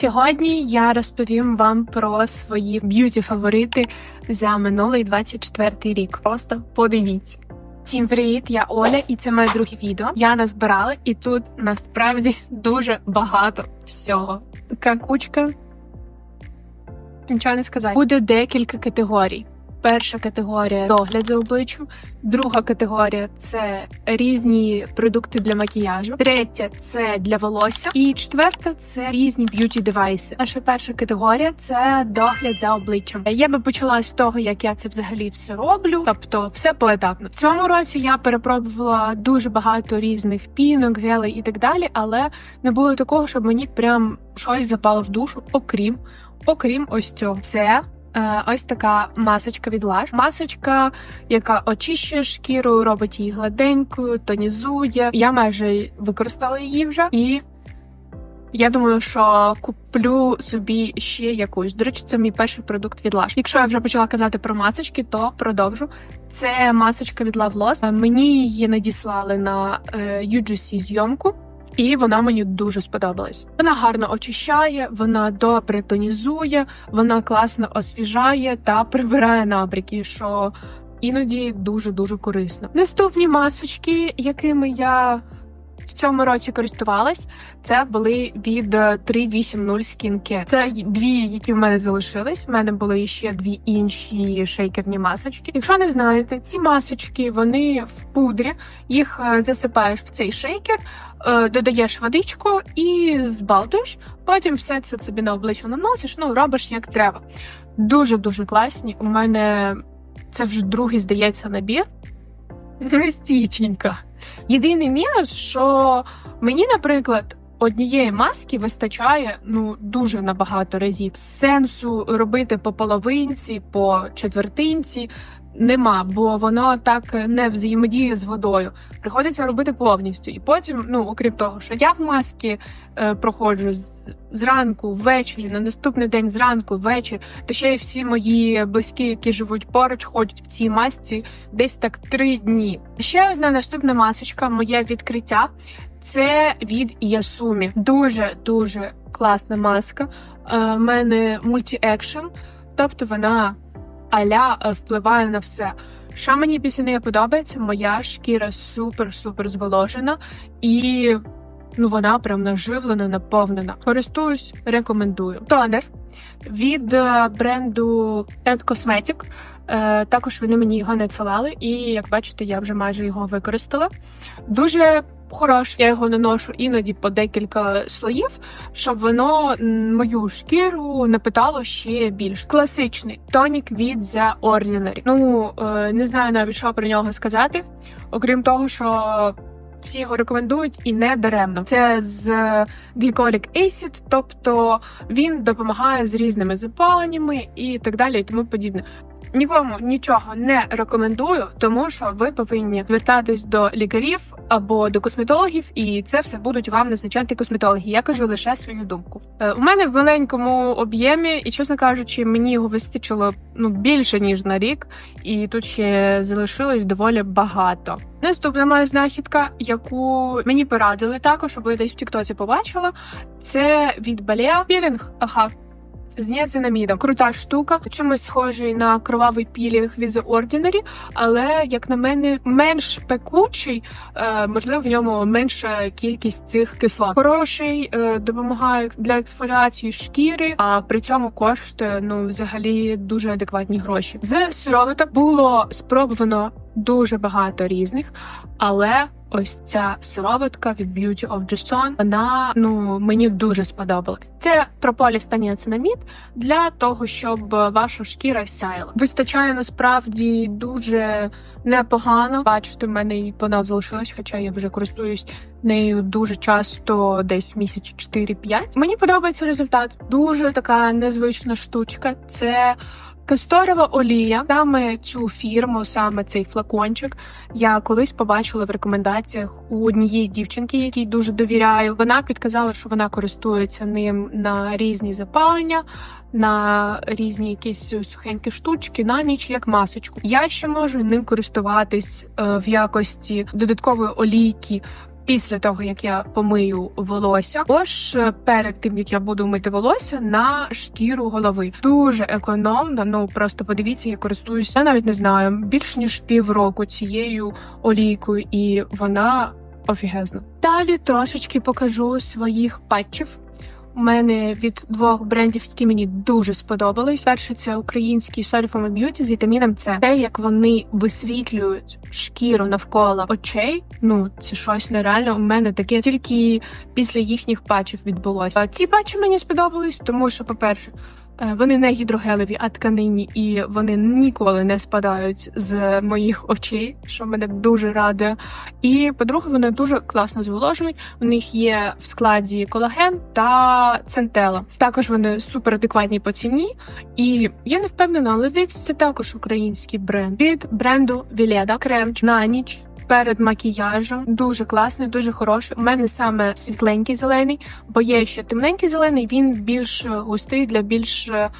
Сьогодні я розповім вам про свої б'юті фаворити за минулий 24 рік. Просто подивіться. Всім привіт, я Оля, і це моє друге відео. Я назбирала, і тут насправді дуже багато всього. Така кучка. Нічого не сказати. Буде декілька категорій. Перша категорія догляд за обличчям, друга категорія це різні продукти для макіяжу, третя це для волосся, і четверта це різні б'юті девайси. Наша перша категорія це догляд за обличчям. Я би почала з того, як я це взагалі все роблю, тобто все поетапно. Цьому році я перепробувала дуже багато різних пінок, гелей і так далі, але не було такого, щоб мені прям щось запало в душу, окрім окрім ось цього. Це Ось така масочка від Lush. Масочка, яка очищує шкіру, робить її гладенькою, тонізує. Я майже використала її вже і. Я думаю, що куплю собі ще якусь. До речі, це мій перший продукт від Lush. Якщо я вже почала казати про масочки, то продовжу. Це масочка від Love Loss. Мені її надіслали на е, UGC зйомку. І вона мені дуже сподобалась. Вона гарно очищає, вона добре тонізує, вона класно освіжає та прибирає набряки, що іноді дуже дуже корисно. Наступні масочки, якими я цьому році користувалась, це були від 380 Skincare. Це дві, які в мене залишились. В мене були ще дві інші шейкерні масочки. Якщо не знаєте, ці масочки вони в пудрі, їх е, засипаєш в цей шейкер, е, додаєш водичку і збалтуєш. Потім все це собі на обличчя наносиш. Ну робиш як треба. Дуже дуже класні. У мене це вже другий здається набір. Стіченька. Єдиний мінус, що мені, наприклад, однієї маски вистачає ну дуже набагато разів. Сенсу робити по половинці, по четвертинці нема, бо воно так не взаємодіє з водою. Приходиться робити повністю. І потім, ну окрім того, що я в маски е, проходжу зранку, ввечері, на наступний день зранку, ввечері, то ще й всі мої близькі, які живуть поруч, ходять в цій масці десь так три дні. Ще одна наступна масочка, моє відкриття. Це від Ясумі. Дуже дуже класна маска. У е, мене мульті-екшн, тобто вона аля е, впливає на все. Що мені після неї подобається, моя шкіра супер-супер зволожена і ну вона прям наживлена, наповнена. Користуюсь, рекомендую. Тонер від е, бренду Ed Cosmetic. Е, також вони мені його надсилали, і як бачите, я вже майже його використала. Дуже хорош, я його наношу іноді по декілька слоїв, щоб воно мою шкіру напитало ще більш. Класичний тонік від The Ordinary. Ну е, не знаю навіть що про нього сказати, окрім того, що. Всі його рекомендують і не даремно. Це з Glycolic Acid, тобто він допомагає з різними запаленнями і так далі, і тому подібне. Нікому нічого не рекомендую, тому що ви повинні звертатись до лікарів або до косметологів, і це все будуть вам назначати косметологи. Я кажу лише свою думку. Е, у мене в маленькому об'ємі, і чесно кажучи, мені його вистачило ну більше ніж на рік, і тут ще залишилось доволі багато. Наступна моя знахідка, яку мені порадили також, або я десь в Тіктоці побачила, це від Балеа пілінг. Ага з ніацинамідом. Крута штука, чимось схожий на кровавий пілінг від The Ordinary, але як на мене менш пекучий, е, можливо, в ньому менша кількість цих кислот. Хороший е, допомагає для ексфоліації шкіри, а при цьому коштує ну взагалі дуже адекватні гроші. З сироваток було спробувано дуже багато різних, але ось ця сироватка від Beauty of Jason, вона ну мені дуже сподобала. Це прополіс та ніацинамід для того, щоб ваша шкіра сяяла. Вистачає насправді дуже непогано. Бачите, в мене вона залишилась, хоча я вже користуюсь нею дуже часто, десь місяці 4-5. Мені подобається результат. Дуже така незвична штучка. Це Касторова олія, саме цю фірму, саме цей флакончик, я колись побачила в рекомендаціях у однієї дівчинки, якій дуже довіряю. Вона підказала, що вона користується ним на різні запалення, на різні якісь сухенькі штучки, на ніч як масочку. Я ще можу ним користуватись е, в якості додаткової олійки після того, як я помию волосся, або е, перед тим як я буду мити волосся на шкіру голови. Дуже економно. Ну просто подивіться, я користуюся я навіть не знаю більш ніж півроку цією олійкою, і вона офігезна. Далі трошечки покажу своїх патчів. У мене від двох брендів, які мені дуже сподобались. Перше це український Solifam Beauty з вітаміном С. Те, як вони висвітлюють шкіру навколо очей. Ну це щось нереально. У мене таке тільки після їхніх патчів відбулося. Ці патчі мені сподобались, тому що, по-перше, е, вони не гідрогелеві, а тканинні, і вони ніколи не спадають з моїх очей, що мене дуже радує. І по-друге, вони дуже класно зволожують. У них є в складі колаген та центела. Також вони супер адекватні по ціні. І я не впевнена, але здається, це також український бренд від бренду Віледа. Крем на ніч. Перед макіяжем дуже класний, дуже хороший. У мене саме світленький зелений, бо є ще темненький зелений. Він більш густий для більш е,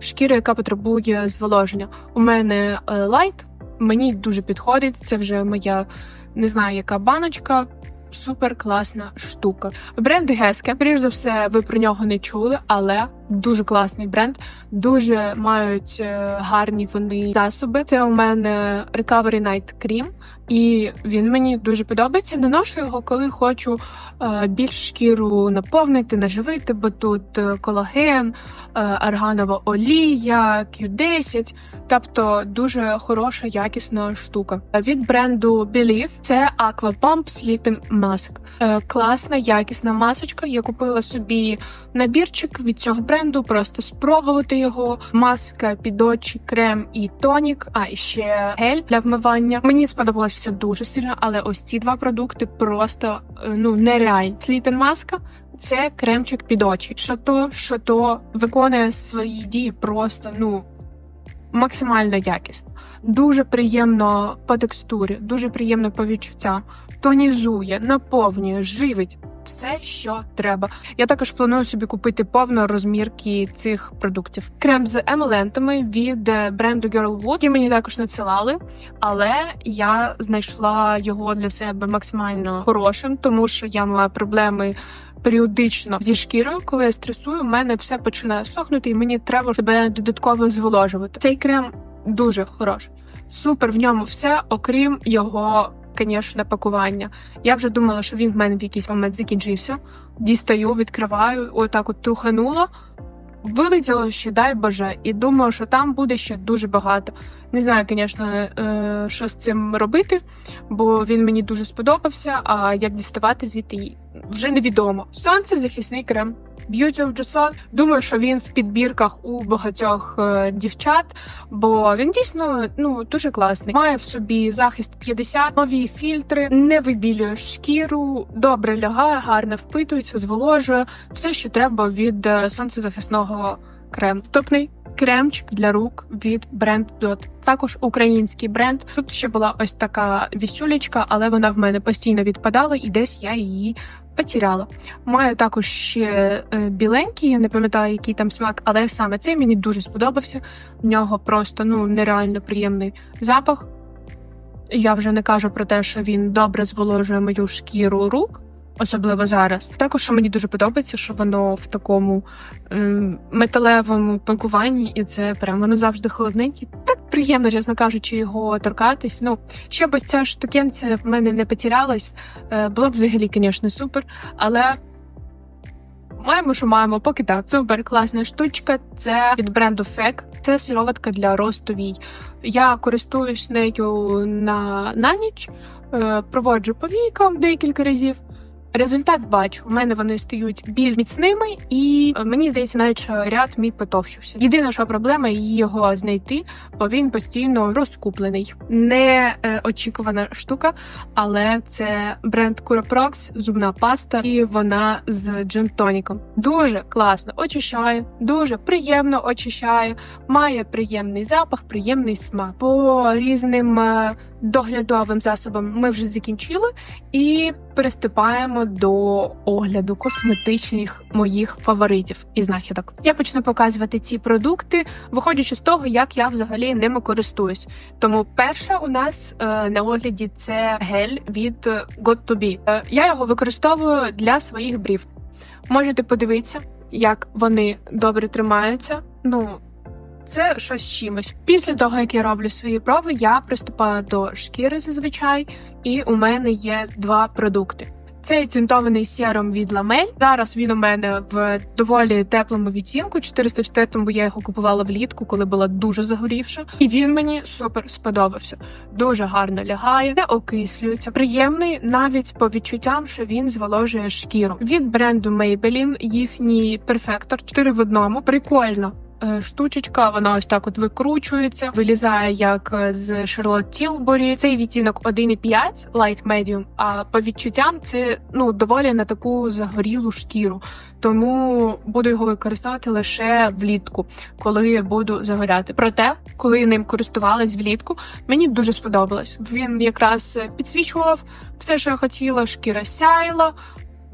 шкіри, яка потребує зволоження. У мене е, лайт, мені дуже підходить. Це вже моя не знаю, яка баночка. Супер класна штука. Бренд Геске, скоріш за все, ви про нього не чули, але дуже класний бренд. Дуже мають е, гарні вони засоби. Це у мене Recovery Night Cream, і він мені дуже подобається. Наношу його, коли хочу е, більш шкіру наповнити, наживити, бо тут е, колаген, арганова олія, Q10, тобто дуже хороша, якісна штука. Від бренду Believe це Aqua Pump Sleeping Mask. Класна, якісна масочка. Я купила собі набірчик від цього бренду, просто спробувати його. Маска під очі, крем і тонік, а ще гель для вмивання. Мені сподобалось все дуже сильно, але ось ці два продукти просто е, ну нереальні. Sleeping маска. Це кремчик під очі. Що то виконує свої дії просто ну максимально якісно. Дуже приємно по текстурі, дуже приємно по відчуттям. Тонізує, наповнює, живить. Все, що треба. Я також планую собі купити повно розмірки цих продуктів. Крем з емолентами від е, бренду Girlwood, які мені також надсилали, але я знайшла його для себе максимально хорошим, тому що я маю проблеми періодично зі шкірою. Коли я стресую, у мене все починає сохнути, і мені треба себе додатково зволожувати. Цей крем дуже хороший. Супер в ньому все, окрім його, звісно, пакування. Я вже думала, що він в мене в якийсь момент закінчився. Дістаю, відкриваю, отак от трухануло. Вилетіло ще, дай Боже, і думаю, що там буде ще дуже багато. Не знаю, звісно, е, що з цим робити, бо він мені дуже сподобався. А як діставати звідти вже невідомо. Сонцезахисний крем. Beauty of Jason. Думаю, що він в підбірках у багатьох е, дівчат, бо він дійсно ну дуже класний. Має в собі захист 50, нові фільтри, не вибілює шкіру, добре лягає, гарно впитується, зволожує все, що треба від е, сонцезахисного крему. Наступний кремчик для рук від бренд Dot. Також український бренд. Тут ще була ось така вісюлечка, але вона в мене постійно відпадала, і десь я її потеряла. Маю також ще е, біленький, я не пам'ятаю, який там смак, але саме цей мені дуже сподобався. В нього просто ну нереально приємний запах. Я вже не кажу про те, що він добре зволожує мою шкіру рук. Особливо зараз. Також що мені дуже подобається, що воно в такому ем, металевому пакуванні, і це прям воно завжди холодненьке. Так приємно, чесно кажучи, його торкатись. Ну, щоб ось ця штукенця в мене не потерялась, е, було б взагалі, звісно, супер. Але маємо, що маємо, поки так. Супер класна штучка. Це від бренду FEC. Це сироватка для росту вій. Я користуюсь нею на, на ніч, е, проводжу по війкам декілька разів. Результат бачу. У мене вони стають більш міцними, і е, мені здається, навіть що ряд мій потовщився. Єдина що проблема його знайти, бо він постійно розкуплений. Не е, очікувана штука, але це бренд Curaprox, зубна паста, і вона з джинтоніком. Дуже класно очищає, дуже приємно очищає, має приємний запах, приємний смак. По різним е, доглядовим засобам ми вже закінчили і. Переступаємо до огляду косметичних моїх фаворитів і знахідок. Я почну показувати ці продукти, виходячи з того, як я взагалі ними користуюсь. Тому перше у нас е, на огляді це гель від God to Be. Е, я його використовую для своїх брів. Можете подивитися, як вони добре тримаються. Ну, це щось з чимось. Після того, як я роблю свої брови, я приступаю до шкіри зазвичай, і у мене є два продукти. Це тінтований серум від Ламель. Зараз він у мене в доволі теплому відтінку. 404 бо я його купувала влітку, коли була дуже загорівша. І він мені супер сподобався. Дуже гарно лягає, не окислюється. Приємний навіть по відчуттям, що він зволожує шкіру. Від бренду Maybelline їхній перфектор 4 в одному. Прикольно. Е, Штучечка, вона ось так от викручується, вилізає як е, з Charlotte Tilbury. Цей відтінок 1,5 Light Medium, а по відчуттям це ну доволі на таку загорілу шкіру. Тому буду його використовувати лише влітку, коли буду загоряти. Проте, коли ним користувалась влітку, мені дуже сподобалось. Він якраз підсвічував все, що я хотіла, шкіра сяйла.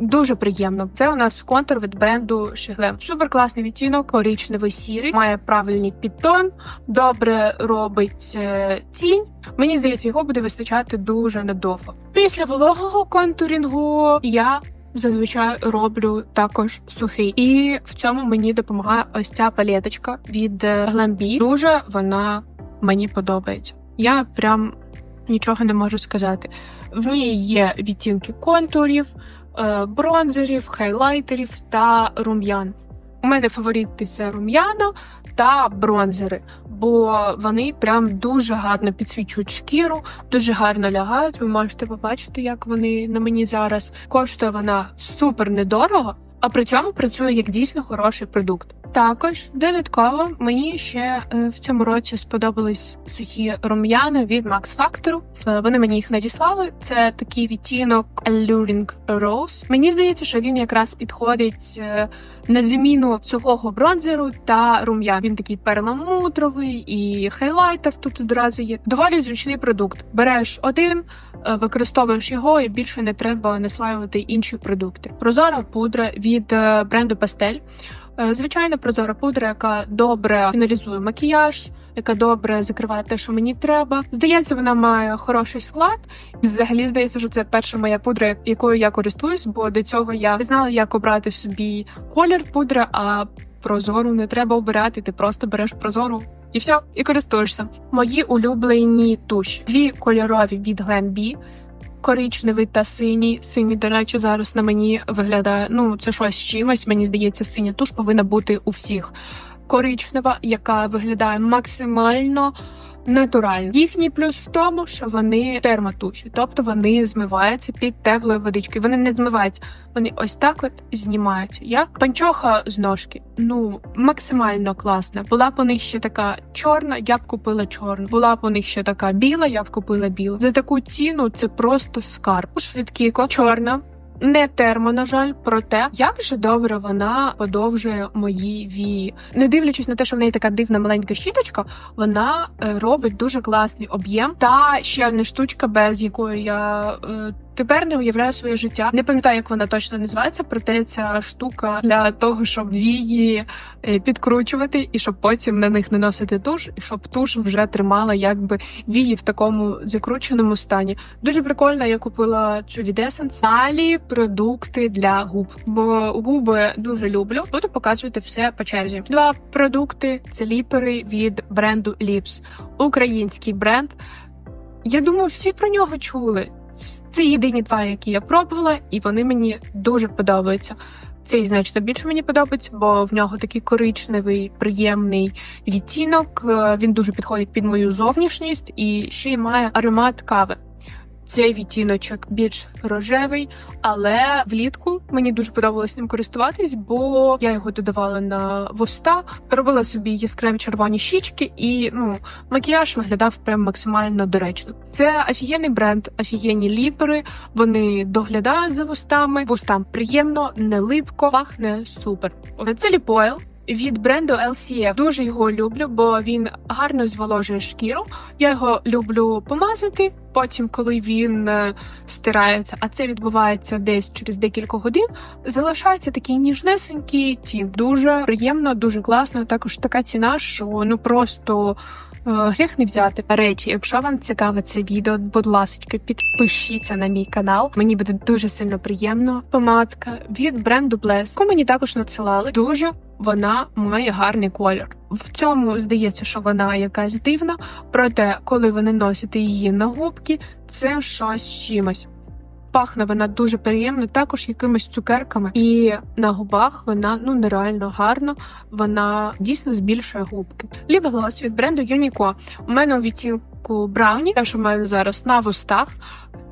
Дуже приємно. Це у нас контур від бренду Шиглем. Супер класний відтінок, коричневий сірий, має правильний підтон, добре робить е, тінь. Мені здається, його буде вистачати дуже надовго. Після вологого контурінгу я зазвичай роблю також сухий, і в цьому мені допомагає ось ця палеточка від е, Glambi. Дуже вона мені подобається. Я прям нічого не можу сказати. В ній є відтінки контурів бронзерів, хайлайтерів та рум'ян. У мене фаворити це рум'яна та бронзери, бо вони прям дуже гарно підсвічують шкіру, дуже гарно лягають. Ви можете побачити, як вони на мені зараз. Коштує вона супер недорого, а при цьому працює як дійсно хороший продукт. Також додатково мені ще е, в цьому році сподобались сухі рум'яни від Max Factor. Е, Вони мені їх надіслали. Це такий відтінок Alluring Rose. Мені здається, що він якраз підходить е, на заміну сухого бронзеру та рум'ян. Він такий перламутровий і хайлайтер тут одразу є. Доволі зручний продукт. Береш один, використовуєш його, і більше не треба наслаювати інші продукти. Прозора пудра від бренду Pastel. Е, Звичайно, прозора пудра, яка добре фіналізує макіяж, яка добре закриває те, що мені треба. Здається, вона має хороший склад. Взагалі здається, що це перша моя пудра, якою я користуюсь, бо до цього я не знала, як обрати собі колір пудри, а прозору не треба обирати. Ти просто береш прозору. І все, і користуєшся. Мої улюблені туші. Дві кольорові від Glambi, коричневий та синій. Синій, до речі, зараз на мені виглядає. Ну, це щось чимось. Мені здається, синя туш повинна бути у всіх. Коричнева, яка виглядає максимально натурально. Їхній плюс в тому, що вони термотуші, тобто вони змиваються під теплою водичкою. Вони не змиваються, вони ось так от знімаються. Як панчоха з ножки. Ну максимально класна. Була б у них ще така чорна, я б купила чорну. Була б у них ще така біла, я б купила білу. За таку ціну це просто скарб. Швидкіко, чорна. Не термо, на жаль, проте як же добре вона подовжує мої вії. Не дивлячись на те, що в неї така дивна маленька щіточка, вона е, робить дуже класний об'єм. Та ще одна штучка, без якої я е, тепер не уявляю своє життя. Не пам'ятаю, як вона точно називається, проте ця штука для того, щоб вії е, підкручувати, і щоб потім на них наносити туш, і щоб туш вже тримала якби вії в такому закрученому стані. Дуже прикольно, я купила цю від Essence. Далі продукти для губ, бо губи дуже люблю. Буду показувати все по черзі. Два продукти це ліпери від бренду Lips. Український бренд. Я думаю, всі про нього чули. Це єдині два, які я пробувала, і вони мені дуже подобаються. Цей значно більше мені подобається, бо в нього такий коричневий, приємний відтінок. Е, Він дуже підходить під мою зовнішність і ще й має аромат кави. Цей відтіночок більш рожевий, але влітку мені дуже подобалось ним користуватись, бо я його додавала на вуста, робила собі яскраві червоні щічки, і ну макіяж виглядав прям максимально доречно. Це офігенний бренд, офігенні ліпери. Вони доглядають за вустами. Вустам приємно, не липко, пахне супер. Це ліпойл. Від бренду LCF. Дуже його люблю, бо він гарно зволожує шкіру. Я його люблю помазати. Потім, коли він е, стирається, а це відбувається десь через декілька годин, залишається такий ніжнесенький тінь. Дуже приємно, дуже класно. Також така ціна, що ну просто гріх не взяти. Речі, якщо вам цікаве це відео, будь ласка, підпишіться на мій канал. Мені буде дуже сильно приємно. Помадка від бренду Bless, яку мені також надсилали. Дуже вона має гарний колір. В цьому здається, що вона якась дивна. Проте, коли ви наносите її на губки, це щось чимось. Пахне вона дуже приємно, також якимись цукерками, і на губах вона ну нереально гарно. Вона дійсно збільшує губки. Ліп глас від бренду Юніко. У мене у відтінку Брауні, те, що в мене зараз на вустах.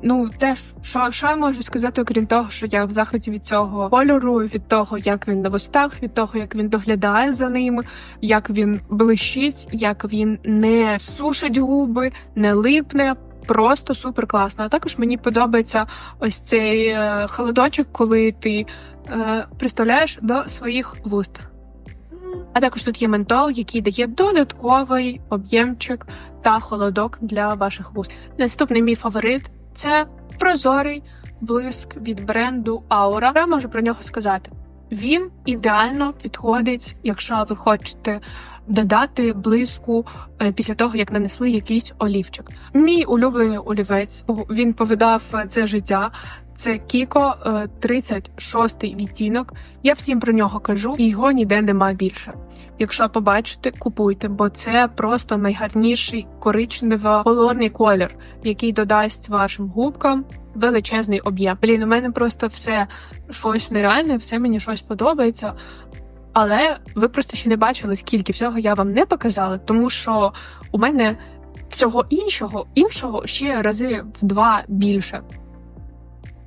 Ну теж що, що я можу сказати, окрім того, що я в захваті від цього кольору, від того, як він на вустах, від того, як він доглядає за ними, як він блищить, як він не сушить губи, не липне. Просто супер класно. А також мені подобається ось цей е, холодочок, коли ти е, приставляєш до своїх вуст. А також тут є ментол, який дає додатковий об'ємчик та холодок для ваших вуст. Наступний мій фаворит це прозорий блиск від бренду Aura. Я можу про нього сказати. Він ідеально підходить, якщо ви хочете додати блиску е, після того, як нанесли якийсь олівчик. Мій улюблений олівець він повидав це життя. Це Кіко 36 відтінок. Я всім про нього кажу, і його ніде нема більше. Якщо побачите, купуйте, бо це просто найгарніший коричнево холодний колір, який додасть вашим губкам величезний об'єм. Блін, у мене просто все щось нереальне, все мені щось подобається. Але ви просто ще не бачили, скільки всього я вам не показала, тому що у мене всього іншого іншого ще рази в два більше.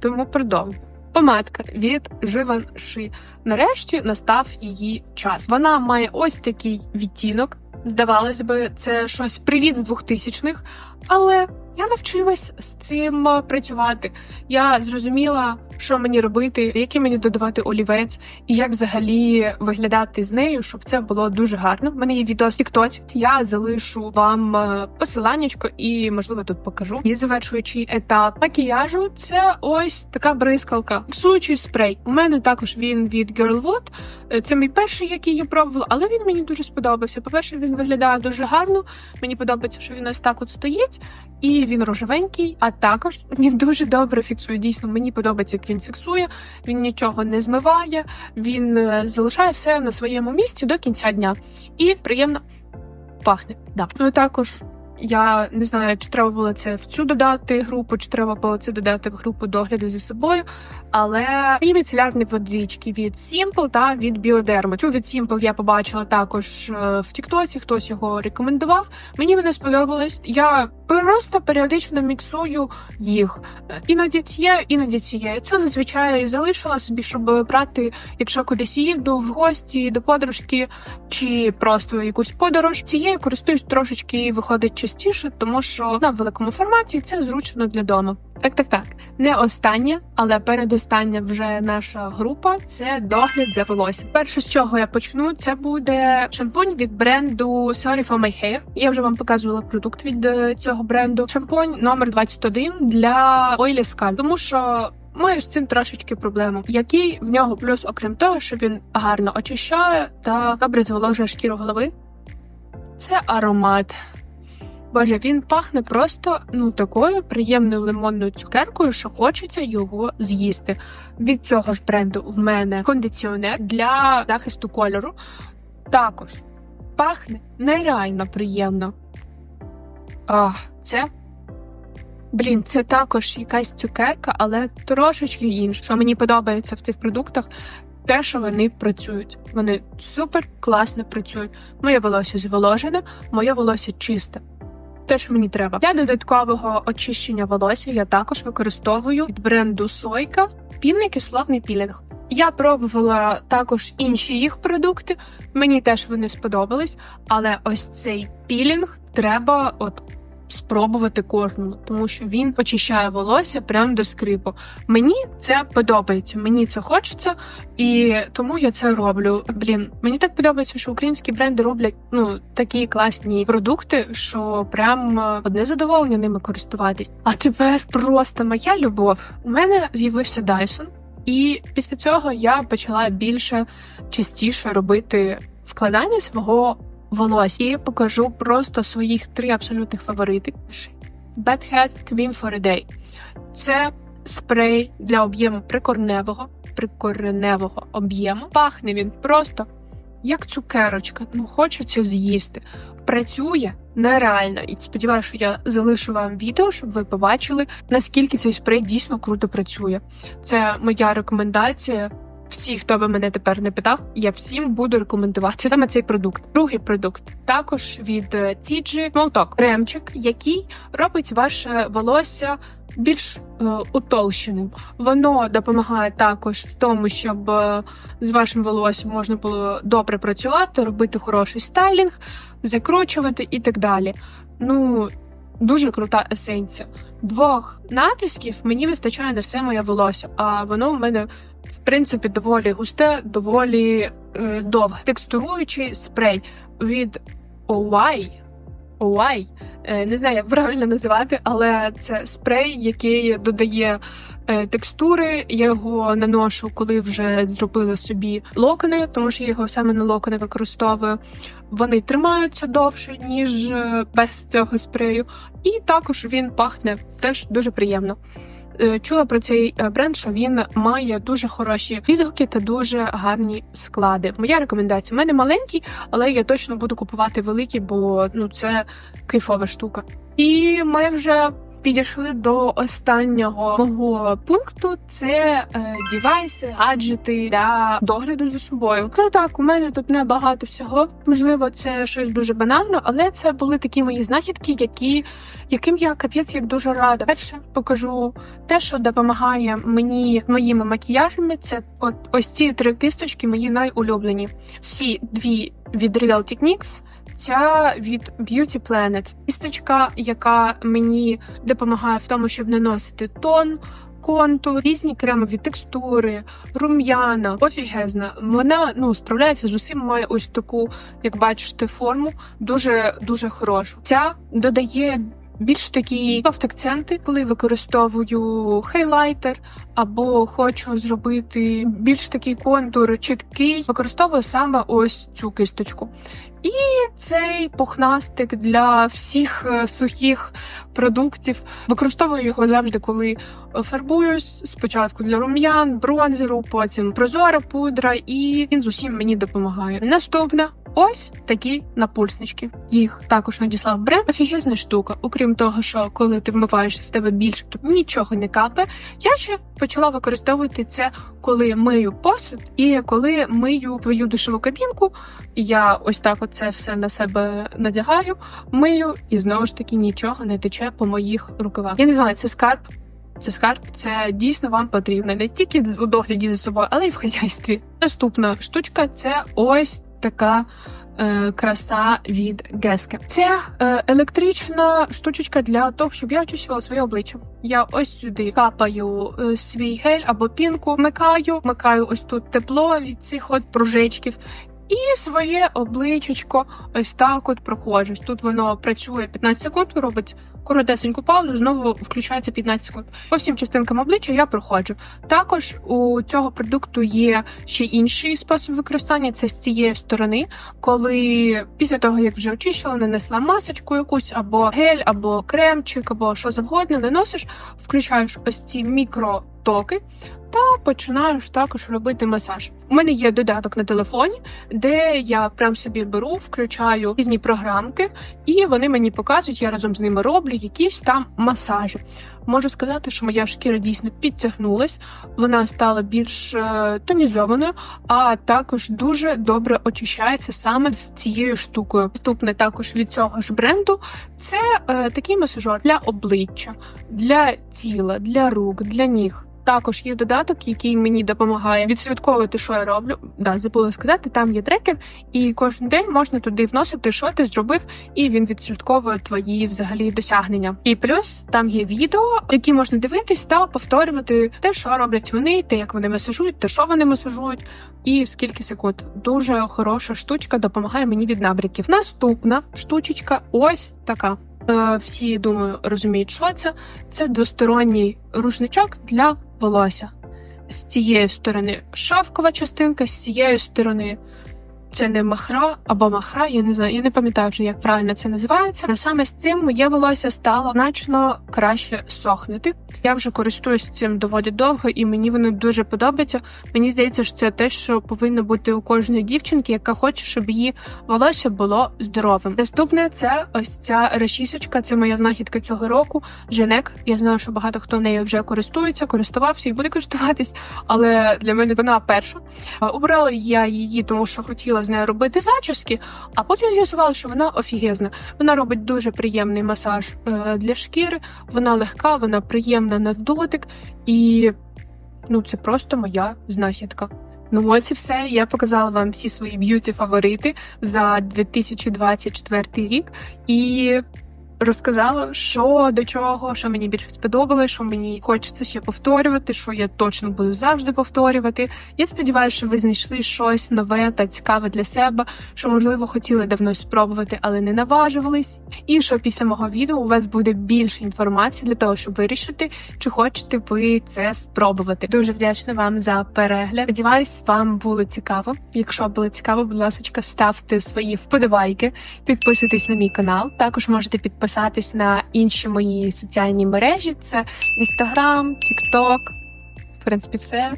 Тому продовжу. Помадка від Givenchy. Нарешті настав її час. Вона має ось такий відтінок. Здавалось би, це щось привіт з 2000-х, але я навчилась з цим працювати. Я зрозуміла, що мені робити, який мені додавати олівець, і як взагалі виглядати з нею, щоб це було дуже гарно. У мене є з TikTok, Я залишу вам е, посиланнячко і можливо тут покажу. І завершуючий етап макіяжу, це ось така бризкалка. Фіксуючий спрей. У мене також він від Girlwood. Е, Це мій перший, який я пробувала, але він мені дуже сподобався. По перше, він виглядає дуже гарно. Мені подобається, що він ось так от стоїть. І він рожевенький, а також він дуже добре фіксує. Дійсно, мені подобається, як він фіксує. Він нічого не змиває, він е, залишає все на своєму місці до кінця дня і приємно пахне. Да. Ну і також я не знаю, чи треба було це в цю додати групу, чи треба було це додати в групу догляду за собою. Але і міцелярні водички від Simple та від Bioderma. Цю від Simple я побачила також е, в Тіктоці, хтось його рекомендував. Мені вони сподобались. Я просто періодично міксую їх. Е, Іноді цією, іноді цією. Цю зазвичай залишила собі, щоб брати, якщо кудись їду в гості до подружки, чи просто якусь подорож. Цією користуюсь трошечки виходить частіше, тому що на великому форматі це зручно для дому. Так, так, так. Не остання, але передостання вже наша група це догляд за волоссям. Перше, з чого я почну, це буде шампунь від бренду Sorry for My Hair. Я вже вам показувала продукт від е, цього бренду. Шампунь номер 21 для Oily Scalp, тому що. Маю з цим трошечки проблему. Який в нього плюс, окрім того, що він гарно очищає та добре зволожує шкіру голови. Це аромат. Боже, він пахне просто ну такою приємною лимонною цукеркою, що хочеться його з'їсти. Від цього ж бренду в мене кондиціонер для захисту кольору. Також пахне нереально приємно. А, це. Блін, це також якась цукерка, але трошечки інша. Що мені подобається в цих продуктах, те, що вони працюють. Вони супер класно працюють. Моє волосся зволожене, моє волосся чисте. Те, що мені треба. Для додаткового очищення волосся я також використовую від бренду Сойка пінний кислотний пілінг. Я пробувала також інші їх продукти, мені теж вони сподобались, але ось цей пілінг треба от спробувати кожному, тому що він очищає волосся прямо до скрипу. Мені це подобається, мені це хочеться, і тому я це роблю. Блін, мені так подобається, що українські бренди роблять ну такі класні продукти, що прям е, одне задоволення ними користуватись. А тепер просто моя любов. У мене з'явився Dyson, і після цього я почала більше частіше робити вкладання свого волосся. І покажу просто своїх три абсолютних фаворити. Bad Head Queen for a Day. Це спрей для об'єму прикорневого, прикореневого об'єму. Пахне він просто як цукерочка. Ну, хочеться з'їсти. Працює нереально. І сподіваюся, що я залишу вам відео, щоб ви побачили, наскільки цей спрей дійсно круто працює. Це моя рекомендація. Всі, хто би мене тепер не питав, я всім буду рекомендувати саме цей продукт. Другий продукт також від е, TG кремчик, який робить ваше волосся більш е, утолщеним. Воно допомагає також в тому, щоб е, з вашим волоссям можна було добре працювати, робити хороший стайлінг, закручувати і так далі. Ну дуже крута есенція. Двох натисків мені вистачає на все моє волосся, а воно в мене в принципі доволі густе, доволі е, довге. Текстуруючий спрей від OY. OY. Е, не знаю, як правильно називати, але це спрей, який додає е, текстури. Я його наношу, коли вже зробила собі локони, тому що я його саме на локони використовую. Вони тримаються довше, ніж е, без цього спрею, і також він пахне теж дуже приємно. Е, Чула про цей е, бренд, що він має дуже хороші відгуки та дуже гарні склади. Моя рекомендація. У мене маленький, але я точно буду купувати великий, бо ну це кайфова штука. І ми вже підійшли до останнього мого пункту: це е, дівайси, гаджети для догляду за собою. Ну так, у мене тут не багато всього. Можливо, це щось дуже банально, але це були такі мої знахідки, які яким я капець як дуже рада. Перше покажу те, що допомагає мені моїми макіяжами. Це от ось ці три кисточки, мої найулюблені. Ці дві від Real Techniques, Ця від Beauty Planet. Кісточка, яка мені допомагає в тому, щоб наносити тон, контур, різні кремові текстури, рум'яна, офігезна. Вона ну справляється з усім. Має ось таку, як бачите, форму дуже дуже хорошу. Ця додає. Більш такі софт-акценти, коли використовую хайлайтер або хочу зробити більш такий контур чіткий, використовую саме ось цю кисточку. І цей пухнастик для всіх е, сухих продуктів. Використовую його завжди, коли фарбуюсь. Спочатку для рум'ян, бронзеру, потім прозора пудра, і він з усім мені допомагає. Наступна. Ось такі напульснички. Їх також надіслав бренд. Офігезна штука. Окрім того, що коли ти вмиваєшся в тебе більше, тут нічого не капе. Я ще почала використовувати це, коли мию посуд, і коли мию твою душову кабінку. Я ось так оце все на себе надягаю, мию, і знову ж таки нічого не тече по моїх рукавах. Я не знаю, це скарб. Це скарб, це дійсно вам потрібно не тільки у догляді за собою, але й в хазяйстві. Наступна штучка це ось така е, краса від Геске. Це е, електрична штучечка для того, щоб я очищувала своє обличчя. Я ось сюди капаю е, свій гель або пінку, вмикаю, вмикаю ось тут тепло від цих от пружечків. І своє обличчячко ось так от проходжусь. Тут воно працює 15 секунд, робить коротесеньку паузу, знову включається 15 секунд. По всім частинкам обличчя я проходжу. Також у цього продукту є ще інший спосіб використання. Це з цієї сторони, коли після того як вже очищила, нанесла масочку якусь або гель, або кремчик, або що завгодно, наносиш, включаєш ось ці мікротоки. Та починаєш також робити масаж. У мене є додаток на телефоні, де я прям собі беру, включаю різні програмки, і вони мені показують, я разом з ними роблю якісь там масажі. Можу сказати, що моя шкіра дійсно підтягнулась, вона стала більш е, тонізованою, а також дуже добре очищається саме з цією штукою. Наступне також від цього ж бренду це е, такий масажер для обличчя, для тіла, для рук, для ніг. Також є додаток, який мені допомагає відслідковувати, що я роблю. Да, забула сказати, там є трекер, і кожен день можна туди вносити, що ти зробив, і він відслідковує твої взагалі досягнення. І плюс там є відео, які можна дивитись та повторювати те, що роблять вони, те, як вони масажують, те, що вони масажують, і скільки секунд. Дуже хороша штучка допомагає мені від набряків. Наступна штучечка ось така. Е, всі думаю розуміють, що це. Це двосторонній рушничок для волосся. З цієї сторони шавкова частинка, з цієї сторони це не махра або махра, я не знаю, я не пам'ятаю вже, як правильно це називається. Але саме з цим моє волосся стало значно краще сохнути. Я вже користуюсь цим доволі довго, і мені воно дуже подобається. Мені здається, що це те, що повинно бути у кожної дівчинки, яка хоче, щоб її волосся було здоровим. Наступне це ось ця решісочка. Це моя знахідка цього року. Женек. Я знаю, що багато хто нею вже користується, користувався і буде користуватись. Але для мене вона перша. Е, Обрала я її, тому що хотіла з нею робити зачіски, а потім з'ясувала, що вона офігезна. Вона робить дуже приємний масаж е, для шкіри. Вона легка, вона приємна на дотик, і ну це просто моя знахідка. Ну ось і все. Я показала вам всі свої б'юті фаворити за 2024 рік і розказала, що до чого, що мені більше сподобалось, що мені хочеться ще повторювати, що я точно буду завжди повторювати. Я сподіваюся, що ви знайшли щось нове та цікаве для себе, що можливо хотіли давно спробувати, але не наважувались. І що після мого відео у вас буде більше інформації для того, щоб вирішити, чи хочете ви це спробувати. Дуже вдячна вам за перегляд. Сподіваюсь, вам було цікаво. Якщо було цікаво, будь ласка, ставте свої вподобайки, підписуйтесь на мій канал. Також можете підписатись на інші мої соціальні мережі: це Інстаграм, Тікток. В принципі, все.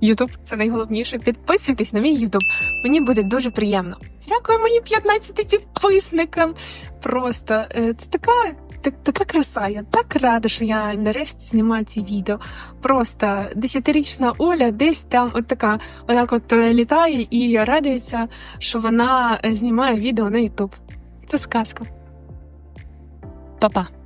Ютуб це найголовніше. Підписуйтесь на мій Ютуб. Мені буде дуже приємно. Дякую моїм 15 підписникам. Просто е, це така. Так, така краса, я так рада, що я нарешті знімаю ці відео. Просто десятирічна Оля десь там от така, отак от е, літає і радується, що вона е, знімає відео на Ютуб. Це сказка. Pa, pa.